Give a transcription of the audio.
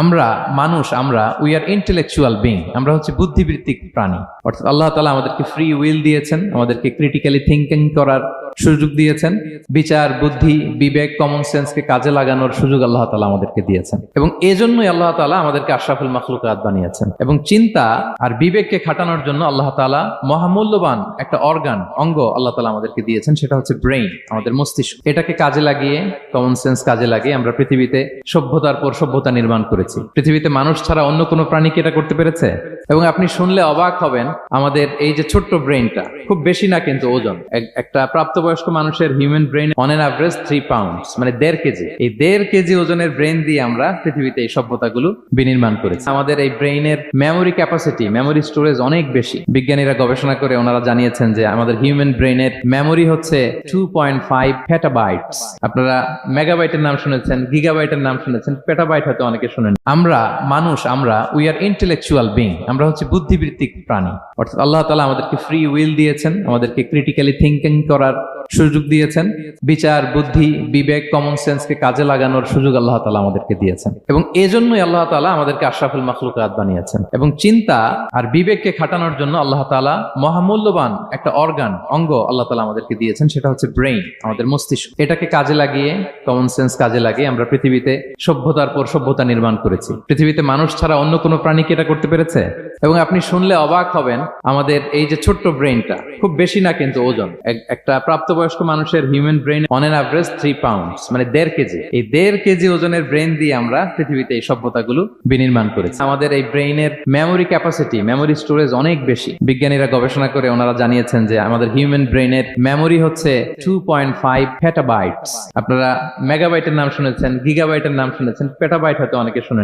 আমরা মানুষ, আমরা উই আর ইন্টেলেকচুয়াল বিং আমরা হচ্ছে বুদ্ধিবৃত্তিক প্রাণী। অর্থাৎ আল্লাহ তালা আমাদেরকে ফ্রি উইল দিয়েছেন, আমাদেরকে ক্রিটিক্যালি থিঙ্কিং করার সুযোগ দিয়েছেন। বিচার, বুদ্ধি, বিবেক কমন সেন্সকে কাজে লাগানোর সুযোগ আল্লাহ তালা আমাদেরকে দিয়েছেন। এবং এজন্যই আল্লাহ তালা আমাদেরকে আশরাফুল মাখলুকাত বানিয়েছেন। এবং চিন্তা আর বিবেককে খাটানোর জন্য আল্লাহ তালা মহামূল্যবান একটা অর্গান অঙ্গ আল্লাহ তালা আমাদেরকে দিয়েছেন, সেটা হচ্ছে ব্রেইন আমাদের মস্তিষ্ক। এটাকে কাজে লাগিয়ে কমন সেন্স কাজে লাগিয়ে আমরা পৃথিবীতে সভ্যতার পর সভ্যতা নির্মাণ করেছি। পৃথিবীতে মানুষ ছাড়া অন্য কোনো প্রাণী কি এটা করতে পেরেছে? এবং আপনি শুনলে অবাক হবেন আমাদের এই যে ছোট্ট ব্রেইনটা খুব বেশি না কিন্তু ওজন। একটা একটা প্রাপ্তবয়স্ক মানুষের human brain on an average three pounds মানে দেড় কেজি। এই দেড় কেজি ওজনের ব্রেইন দিয়ে আমরা পৃথিবীতে এই সভ্যতাগুলো বিনির্মাণ করেছি। আমাদের এই ব্রেইনের মেমোরি ক্যাপাসিটি মেমোরি স্টোরেজ অনেক বেশি। বিজ্ঞানীরা গবেষণা করে ওনারা জানিয়েছেন যে আমাদের হিউম্যান ব্রেইনের মেমোরি হচ্ছে টু পয়েন্ট ফাইভ পেটাবাইটস আপনারা মেগাবাইটের নাম শুনেছেন গিগাবাইটের নাম শুনেছেন পেটাবাইট হয়তো অনেকে শুনেন আমরা মানুষ, আমরা উই আর ইন্টেলেকচুয়াল বিং আমরা হচ্ছে বুদ্ধিবৃত্তিক প্রাণী। অর্থাৎ আল্লাহ তালা আমাদেরকে ফ্রি উইল দিয়েছেন, আমাদেরকে ক্রিটিক্যালি থিঙ্কিং করার সুযোগ দিয়েছেন। বিচার, বুদ্ধি, বিবেক কমন সেন্সকে কাজে লাগানোর সুযোগ আল্লাহ তালা আমাদেরকে দিয়েছেন। এবং এজন্যই আল্লাহ তালা আমাদেরকে আশরাফুল মাখলুকাত বানিয়েছেন। এবং চিন্তা আর বিবেককে খাটানোর জন্য আল্লাহ তালা মহামূল্যবান একটা অর্গান অঙ্গ আল্লাহ তালা আমাদেরকে দিয়েছেন, সেটা হচ্ছে ব্রেইন আমাদের মস্তিষ্ক। এটাকে কাজে লাগিয়ে কমন সেন্স কাজে লাগিয়ে আমরা পৃথিবীতে সভ্যতার পর সভ্যতা নির্মাণ করেছি। পৃথিবীতে মানুষ ছাড়া অন্য কোনো প্রাণী কি এটা করতে পেরেছে? এবং আপনি শুনলে অবাক হবেন আমাদের এই যে ছোট্ট ব্রেইনটা খুব বেশি না কিন্তু ওজন। এক- একটা প্রাপ্তবয়স্ক মানুষের human brain on an average three pounds মানে দেড় কেজি। এই দেড় কেজি ওজনের ব্রেইন দিয়ে আমরা পৃথিবীতে এই সভ্যতাগুলো বিনির্মাণ করেছি। আমাদের এই ব্রেইনের মেমোরি ক্যাপাসিটি মেমোরি স্টোরেজ অনেক বেশি। বিজ্ঞানীরা গবেষণা করে ওনারা জানিয়েছেন যে আমাদের হিউম্যান ব্রেইনের মেমোরি হচ্ছে টু পয়েন্ট ফাইভ পেটাবাইটস আপনারা মেগাবাইটের নাম শুনেছেন গিগাবাইটের নাম শুনেছেন পেটাবাইট হয়তো অনেকে শুনেন